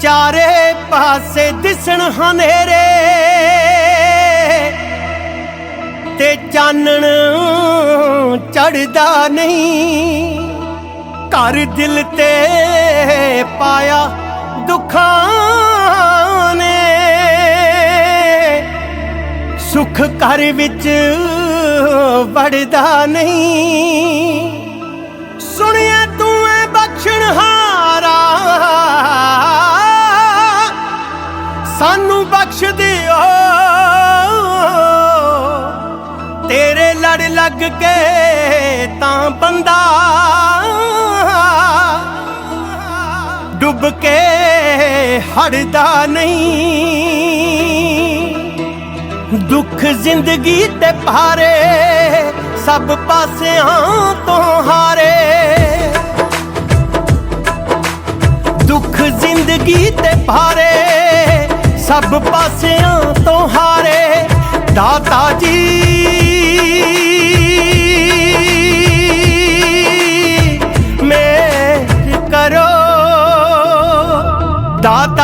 ਚਾਰੇ ਪਾਸੇ ਦਿਸਣ ਹਨੇਰੇ ਤੇ ਚਾਨਣ ਚੜਦਾ ਨਹੀਂ। ਘਰ ਦਿਲ ਤੇ ਪਾਇਆ ਦੁੱਖਾਂ ਨੇ। ਸੁਖ ਘਰ ਵਿੱਚ ਵੜਦਾ ਨਹੀਂ। ਸੁਣਿਆ ਸਾਨੂੰ ਬਖਸ਼ ਦਿਓ ਤੇਰੇ ਲੜ ਲੱਗ ਕੇ ਤਾਂ ਬੰਦਾ ਡੁੱਬ ਕੇ ਹੜਦਾ ਨਹੀਂ। ਦੁੱਖ ਜ਼ਿੰਦਗੀ ਤੇ ਭਾਰੇ ਸਭ ਪਾਸਿਆਂ ਤੋਂ ਹਾਰੇ। ਦੁੱਖ ਜ਼ਿੰਦਗੀ ਤੇ ਭਾਰੇ ਸਭ ਪਾਸਿਆਂ ਤੋਂ ਹਾਰੇ ਦਾਤਾ ਜੀ। ਮੇਰ ਕਰੋ ਦਾਤਾ